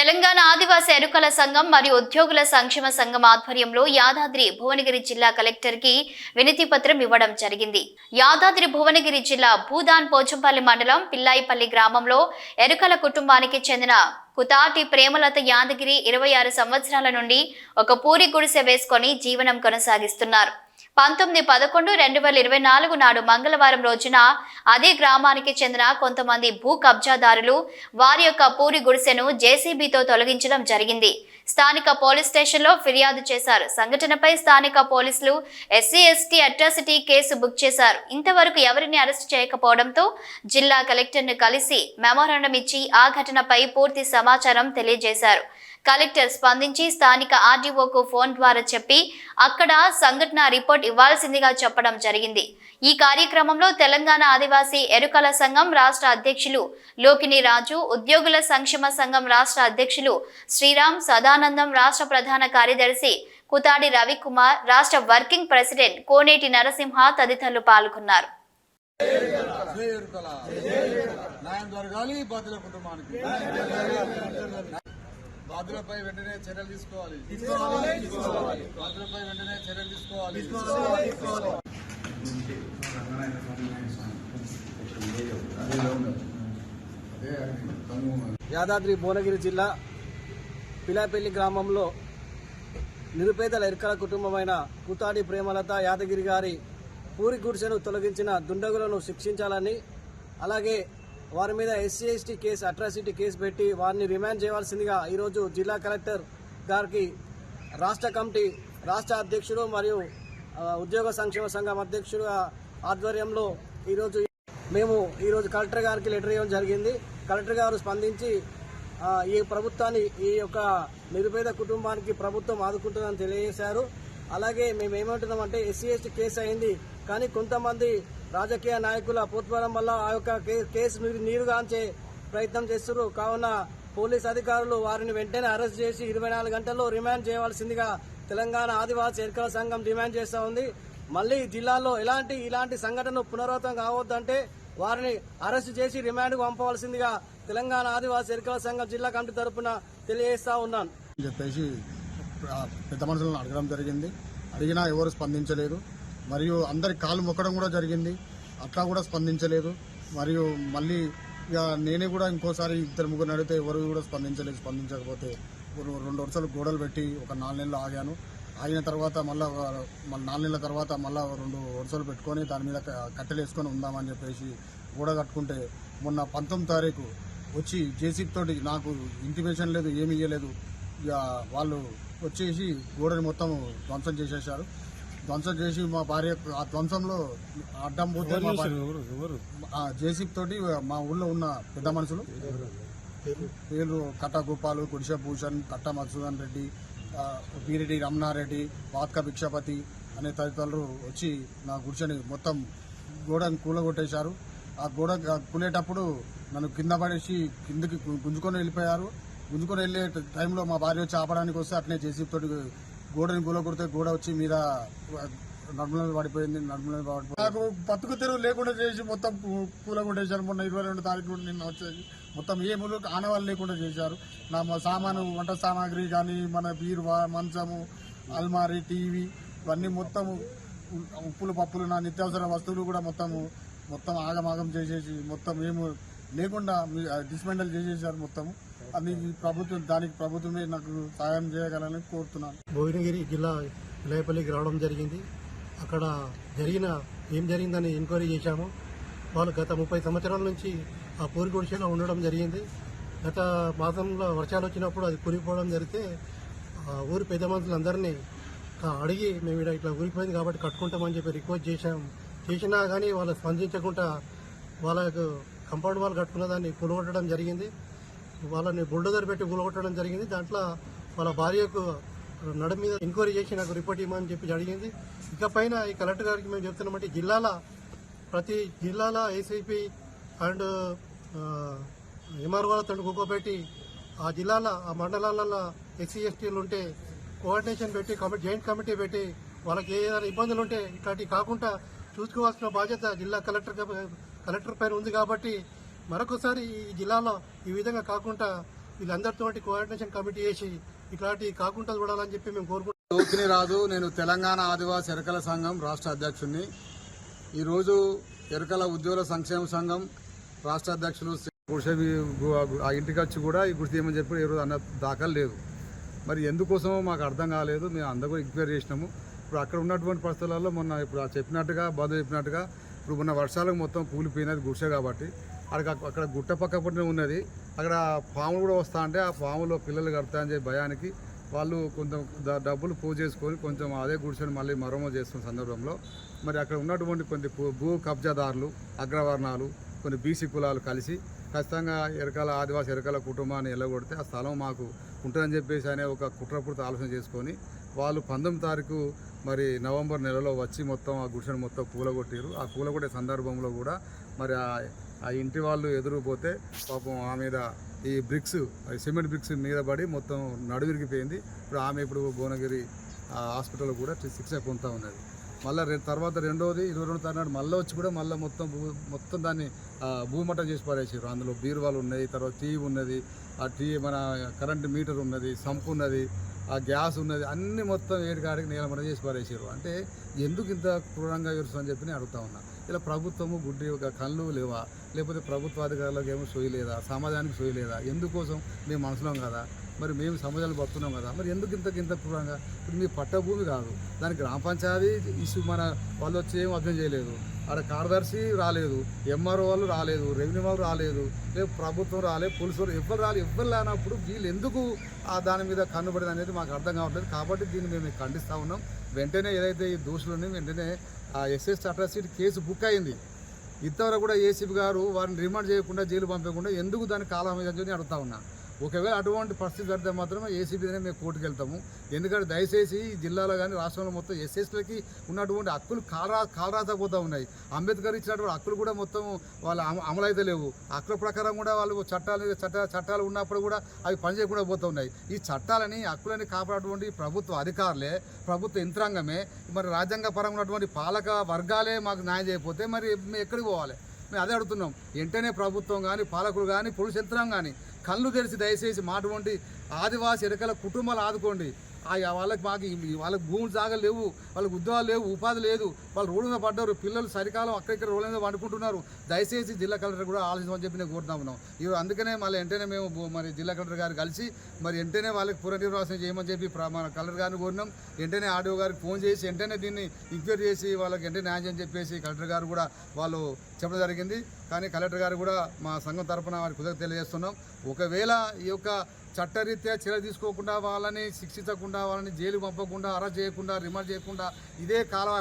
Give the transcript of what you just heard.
తెలంగాణ ఆదివాసీ ఎరుకల సంఘం మరియు ఉద్యోగుల సంక్షేమ సంఘం ఆధ్వర్యంలో యాదాద్రి భువనగిరి జిల్లా కలెక్టర్కి వినతి పత్రం ఇవ్వడం జరిగింది. యాదాద్రి భువనగిరి జిల్లా భూదాన్ పోచంపల్లి మండలం పిల్లాయిపల్లి గ్రామంలో ఎరుకల కుటుంబానికి చెందిన కుతాటి ప్రేమలత యాదగిరి ఇరవై ఆరు సంవత్సరాల నుండి ఒక పూరి గుడిసె వేసుకొని జీవనం కొనసాగిస్తున్నారు. పంతొమ్మిది పదకొండు రెండు వేల ఇరవై నాలుగు నాడు మంగళవారం రోజున అదే గ్రామానికి చెందిన కొంతమంది భూ కబ్జాదారులు వారి యొక్క పూరి గుడిసెను జేసీబీతో తొలగించడం జరిగింది. స్థానిక పోలీస్ స్టేషన్లో ఫిర్యాదు చేశారు. సంఘటనపై స్థానిక పోలీసులు SC ST atrocity case book చేశారు. ఇంతవరకు ఎవరిని అరెస్ట్ చేయకపోవడంతో జిల్లా కలెక్టర్ను కలిసి మెమోరాండం ఇచ్చి ఆ ఘటనపై పూర్తి సమాచారం తెలియజేశారు. కలెక్టర్ స్పందించి స్థానిక ఆర్డీఓకు ఫోన్ ద్వారా చెప్పి అక్కడ సంఘటన రిపోర్ట్ ఇవ్వాల్సిందిగా చెప్పడం జరిగింది. ఈ కార్యక్రమంలో తెలంగాణ ఆదివాసీ ఎరుకల సంఘం రాష్ట్ర అధ్యక్షులు లోకిని రాజు ఉద్యోగుల సంక్షేమ సంఘం రాష్ట్ర అధ్యక్షులు శ్రీరామ్ సదానందం రాష్ట్ర ప్రధాన కార్యదర్శి కుతాడి రవికుమార్ రాష్ట్ర వర్కింగ్ ప్రెసిడెంట్ కోనేటి నరసింహ తదితరులు పాల్గొన్నారు. న్యాయం జరగాలి కుటుంబానికి. బాధ్యులపై వెంటనే చర్యలు తీసుకోవాలి. బాధ్యులపై వెంటనే చర్యలు తీసుకోవాలి. యాదాద్రి భువనగిరి జిల్లా పిలాపల్లి గ్రామంలో నిరుపేదల ఇరకల కుటుంబమైన కూతాడి ప్రేమలత యాదగిరి గారి పూరి గుడిసెను తొలగించిన దుండగులను శిక్షించాలని అలాగే వారి మీద SC ST case atrocity case పెట్టి వారిని రిమాండ్ చేయవలసిందిగా ఈరోజు జిల్లా కలెక్టర్ గారికి రాష్ట్ర కమిటీ రాష్ట్ర అధ్యక్షుడు మరియు ఉద్యోగ సంక్షేమ సంఘం అధ్యక్షుడు ఆధ్వర్యంలో ఈరోజు మేము ఈరోజు కలెక్టర్ గారికి లెటర్ ఇవ్వడం జరిగింది. కలెక్టర్ గారు స్పందించి ఈ ప్రభుత్వాన్ని ఈ యొక్క నిరుపేద కుటుంబానికి ప్రభుత్వం ఆదుకుంటుందని తెలియజేశారు. అలాగే మేము ఏమంటున్నామంటే ఎస్సీ ఎస్టీ కేసు అయింది. కానీ కొంతమంది రాజకీయ నాయకుల పోత్వరం వల్ల ఆ యొక్క కేసు నీరుగాంచే ప్రయత్నం చేస్తున్నారు కావున పోలీస్ అధికారులు వారిని వెంటనే అరెస్ట్ చేసి ఇరవై నాలుగు గంటల్లో రిమాండ్ చేయవలసిందిగా తెలంగాణ ఆదివాసీ ఎన్నికల సంఘం డిమాండ్ చేస్తూ ఉంది. మళ్ళీ జిల్లాలో ఎలాంటి ఇలాంటి సంఘటనలు పునరావృతం కావద్దంటే వారిని అరెస్ట్ చేసి రిమాండ్కు పంపవలసిందిగా తెలంగాణ ఆదివాసీ ఎన్నికల సంఘం జిల్లా కమిటీ తరపున తెలియజేస్తా ఉన్నాను. చెప్పేసి పెద్ద మనుషులను అడగడం జరిగింది. అడిగినా ఎవరు స్పందించలేదు. మరియు అందరి కాలు మొక్కడం కూడా జరిగింది. అట్లా కూడా స్పందించలేదు. మరియు మళ్ళీ ఇక నేనే కూడా ఇంకోసారి ఇద్దరు ముగ్గురు అడిగితే ఎవరు కూడా స్పందించలేదు. స్పందించకపోతే రెండు వరుసలు గోడలు పెట్టి ఒక నాలుగు నెలలు ఆగాను. ఆగిన తర్వాత మళ్ళీ నాలుగు నెలల తర్వాత మళ్ళీ రెండు వరుసలు పెట్టుకొని దాని మీద కట్టెలు వేసుకొని ఉందామని చెప్పేసి గోడ కట్టుకుంటే మొన్న పంతొమ్మిది తారీఖు వచ్చి జేసీబీ తోటి నాకు ఇంటిమేషన్ లేదు ఏమీ ఇవ్వలేదు ఇక వాళ్ళు వచ్చేసి గోడని మొత్తం ధ్వంసం చేసేసారు. ధ్వంసం చేసి మా భార్య ఆ ధ్వంసంలో అడ్డం పోతే మా భార్య- ఆ జేసీబీ తోటి మా ఊళ్ళో ఉన్న పెద్ద మనుషులు. పేర్లు కట్ట గోపాలు గుడిసె భూషణ్ కట్ట మధుసూదన్ రెడ్డి ఆ, పీరెడ్డి రమణారెడ్డి వాత్క భిక్షపతి అనే తదితరులు వచ్చి నా గుడిసెని మొత్తం గోడని కూలగొట్టేశారు. ఆ గోడ కూలేటప్పుడు నన్ను కింద పడేసి కిందకి గుంజుకొని వెళ్ళిపోయారు. గుంజుకొని వెళ్ళే టైంలో మా భార్య వచ్చి ఆపడానికి వస్తే అట్నే జేసీబీ తోటి గోడని కూలగొడితే గోడ వచ్చి మీద నడుముల పడిపోయింది నడుముల పడిపోయింది నాకు బతుకు తెరువు లేకుండా చేసి మొత్తం కూలగొట్టేశారు మొన్న ఇరవై రెండు తారీఖు నిన్న వచ్చేసి మొత్తం ఏ ములు ఆనవాళ్ళు లేకుండా చేశారు. నా సామాను వంట సామాగ్రి కానీ మన బీరువా మంచము అల్మారీ టీవీ ఇవన్నీ మొత్తము ఉప్పులు పప్పులు నా నిత్యావసర వస్తువులు కూడా మొత్తము మొత్తం ఆగమాగం చేసేసి మొత్తం ఏము లేకుండా డిస్మెండల్ చేసేసారు మొత్తము. అది ప్రభుత్వం దానికి ప్రభుత్వమే నాకు సహాయం చేయగలని కోరుతున్నాను. భువనగిరి జిల్లా లేపల్లికి రావడం జరిగింది. అక్కడ జరిగిన ఏం జరిగిందని ఎంక్వైరీ చేశాము. వాళ్ళు గత ముప్పై సంవత్సరాల నుంచి ఆ పూరి గుడిసెలో ఉండడం జరిగింది. గత మాసంలో వర్షాలు వచ్చినప్పుడు అది కూలిపోవడం జరిగితే ఆ ఊరి పెద్ద మనుషులందరినీ అడిగి మేము ఇక్కడ ఇట్లా ఊరిపోయింది కాబట్టి కట్టుకుంటామని చెప్పి రిక్వెస్ట్ చేశాం చేసినా కానీ వాళ్ళు స్పందించకుండా వాళ్ళకు కంపౌండ్ వాళ్ళు కట్టుకున్న దాన్ని కూలగొట్టడం జరిగింది. వాళ్ళని బుల్డోజర్ పెట్టి గులగొట్టడం జరిగింది. దాంట్లో వాళ్ళ భార్యకు నడు మీద ఎంక్వైరీ చేసి నాకు రిపోర్ట్ ఇవ్వమని చెప్పి అడిగింది ఇకపైన ఈ కలెక్టర్ గారికి మేము చెప్తున్నామంటే జిల్లాల ప్రతి జిల్లాల ఏసీపీ అండ్ ఎంఆర్ఓలతో కూకోబెట్టి ఆ జిల్లాల ఆ మండలాలలో ఎస్సీ ఎస్టీలు ఉంటే కోఆర్డినేషన్ పెట్టి కమిటీ జాయింట్ కమిటీ పెట్టి వాళ్ళకి ఏదైనా ఇబ్బందులు ఉంటే ఇట్లాంటివి కాకుండా చూసుకోవాల్సిన బాధ్యత జిల్లా కలెక్టర్ కలెక్టర్ పైన ఉంది కాబట్టి మరొకసారి ఈ జిల్లాలో ఈ విధంగా కాకుండా వీళ్ళందరితోటి కోఆర్డినేషన్ కమిటీ చేసి ఇట్లాంటి కాకుండా చూడాలని చెప్పి మేము కోరుకుంటాం లోకిని రాదు. నేను తెలంగాణ ఆదివాసీ ఎరకల సంఘం రాష్ట్ర అధ్యక్షుడిని ఈరోజు ఎరకల ఉద్యోగుల సంక్షేమ సంఘం రాష్ట్ర అధ్యక్షులు శ్రీ ఆ ఇంటికి వచ్చి కూడా ఈ గుడిసె ఏమని చెప్పి ఈరోజు అన్న దాఖలు లేదు. మరి ఎందుకోసమో మాకు అర్థం కాలేదు. మేము అందరూ ఎంక్వైరీ చేసినాము. ఇప్పుడు అక్కడ ఉన్నటువంటి పరిస్థితులలో మొన్న ఇప్పుడు చెప్పినట్టుగా బంధు చెప్పినట్టుగా ఇప్పుడు మొన్న వర్షాలకు మొత్తం కూలిపోయినది గుడిసే కాబట్టి అక్కడ అక్కడ గుట్ట పక్క పట్టిన ఉన్నది. అక్కడ పాములు కూడా వస్తా అంటే ఆ పాములో పిల్లలు కడతాయని చెప్పి భయానికి వాళ్ళు కొంచెం డబ్బులు పూ చేసుకొని కొంచెం అదే గుడిసెని మళ్ళీ మరమ్మతు చేస్తున్న సందర్భంలో మరి అక్కడ ఉన్నటువంటి కొన్ని భూ- భూ కబ్జాదారులు అగ్రవర్ణాలు కొన్ని బీసీ కులాలు కలిసి ఖచ్చితంగా ఎరకాల ఆదివాసీ ఎరకాల కుటుంబాన్ని ఎల్లగొడితే ఆ స్థలం మాకు ఉంటుందని చెప్పేసి అనే ఒక కుట్రపూర్తి ఆలోచన చేసుకొని వాళ్ళు పంతొమ్మిది తారీఖు మరి నవంబర్ నెలలో వచ్చి మొత్తం ఆ గుడిసెను మొత్తం కూలగొట్టారు ఆ కూలగొట్టే సందర్భంలో కూడా మరి ఆ ఇంటి వాళ్ళు ఎదురుపోతే పాపం ఆ మీద ఈ బ్రిక్స్ సిమెంట్ బ్రిక్స్ మీద పడి మొత్తం నడువిరిగిపోయింది. ఇప్పుడు ఆమె ఇప్పుడు భువనగిరి హాస్పిటల్లో కూడా శిక్ష పొందుతూ ఉన్నది. మళ్ళీ తర్వాత రెండోది ఇరవై రెండు తారీఖు మళ్ళీ వచ్చి కూడా మళ్ళీ మొత్తం మొత్తం దాన్ని భూమట్టం చేసి పారేసారు అందులో బీరువాలు ఉన్నాయి తర్వాత టీవీ ఉన్నది ఆ టీవీ మన కరెంట్ మీటర్ ఉన్నది సంపు ఉన్నది ఆ గ్యాస్ ఉన్నది అన్ని మొత్తం ఏడికాడికి నీలమట చేసి పారేసారు అంటే ఎందుకు ఇంత క్రూరంగా అని చెప్పి నేను అడుగుతా ఉన్నా. ఇలా ప్రభుత్వము గుడ్డి కళ్ళు లేవా? లేకపోతే ప్రభుత్వ అధికారులకు ఏమో సోయి లేదా? సమాజానికి సోయి లేదా? ఎందుకోసం? మేము మనసులో కదా? మరి మేము సమాజాలు పడుతున్నాం కదా? మరి ఎందుకు ఇంత ఇంత క్రూరంగా? ఇప్పుడు మీ పట్టభూమి కాదు. దానికి గ్రామ పంచాయతీ ఇష్యూ మన వాళ్ళు వచ్చి ఏం అర్థం చేయలేదు. అక్కడ కార్యదర్శి రాలేదు. ఎంఆర్ఓ వాళ్ళు రాలేదు. రెవెన్యూ వాళ్ళు రాలేదు. లేదు ప్రభుత్వం రాలేదు పోలీసు వాళ్ళు ఎవ్వరు రాలేదు ఎవ్వరు లేనప్పుడు వీళ్ళు ఎందుకు ఆ దాని మీద కన్నుబడింది అనేది మాకు అర్థం కావట్లేదు. కాబట్టి దీన్ని మేము ఖండిస్తూ ఉన్నాం. వెంటనే ఏదైతే ఈ దోషులు వెంటనే ఆ ఎస్ఎస్ అట్రాసిటీ కేసు బుక్ అయింది. ఇంతవరకు కూడా ఏసీబీ గారు వారిని రిమాండ్ చేయకుండా జైలు పంపకుండా ఎందుకు దాన్ని కాలం అని అడుగుతా ఉన్నా. ఒకవేళ అటువంటి పరిస్థితి జరిగితే మాత్రమే ఏసీబీనే మేము కోర్టుకు వెళ్తాము. ఎందుకంటే దయచేసి జిల్లాలో కానీ రాష్ట్రంలో మొత్తం ఎస్ఎస్లకి ఉన్నటువంటి హక్కులు కాలరా కాలరాతపోతూ ఉన్నాయి. అంబేద్కర్ ఇచ్చినటువంటి హక్కులు కూడా మొత్తం వాళ్ళ అమలైతలేవు అమలైతే లేవు. హక్కుల ప్రకారం కూడా వాళ్ళు చట్టాలు చట్ట చట్టాలు ఉన్నప్పుడు కూడా అవి పనిచేయకుండా పోతూ ఉన్నాయి. ఈ చట్టాలని హక్కులని కాపాడేటువంటి ప్రభుత్వ అధికారులే ప్రభుత్వ యంత్రాంగమే మరి రాజ్యాంగ పరంగా ఉన్నటువంటి పాలక వర్గాలే మాకు న్యాయం చేయకపోతే మరి మేము ఎక్కడికి పోవాలి? మేము అదే అడుగుతున్నాం. వెంటనే ప్రభుత్వం కానీ పాలకులు కానీ పోలీస్ యంత్రాంగం కానీ కళ్ళు తెరిచి దయచేసి మా ఆదివాసి ఎరకల కుటుంబాలు ఆదుకోండి. ఆ వాళ్ళకి మాకు వాళ్ళకి భూములు జాగలు లేవు వాళ్ళకి ఉద్యోగాలు లేవు ఉపాధి లేదు వాళ్ళు రోడ్డు మీద పడ్డారు పిల్లలు సరికాలం అక్కడిక్కడ రోడ్ల మీద వండుకుంటున్నారు దయచేసి జిల్లా కలెక్టర్ కూడా ఆలోచించమని చెప్పి నేను కోరుతా ఉన్నాం. ఇవి అందుకనే మళ్ళీ వెంటనే మేము మరి జిల్లా కలెక్టర్ గారు కలిసి మరి వెంటనే వాళ్ళకి పునర్నిర్వాసన చేయమని చెప్పి ప్ర- మన కలెక్టర్ గారిని కోరినాం. వెంటనే ఆడియో గారికి ఫోన్ చేసి వెంటనే దీన్ని ఎంక్వైరీ చేసి వాళ్ళకి వెంటనే న్యాయం చేయని చెప్పేసి కలెక్టర్ గారు కూడా వాళ్ళు చెప్పడం జరిగింది. కానీ కలెక్టర్ గారు కూడా మా సంఘం తరఫున వారికి కుదరకు తెలియజేస్తున్నాం. ఒకవేళ ఈ యొక్క చట్టరీత్యా చర్య తీసుకోకుండా వాళ్ళని శిక్షించకుండా వాళ్ళని జైలు పంపకుండా అరెస్ట్ చేయకుండా రిమాండ్ చేయకుండా ఇదే కాలం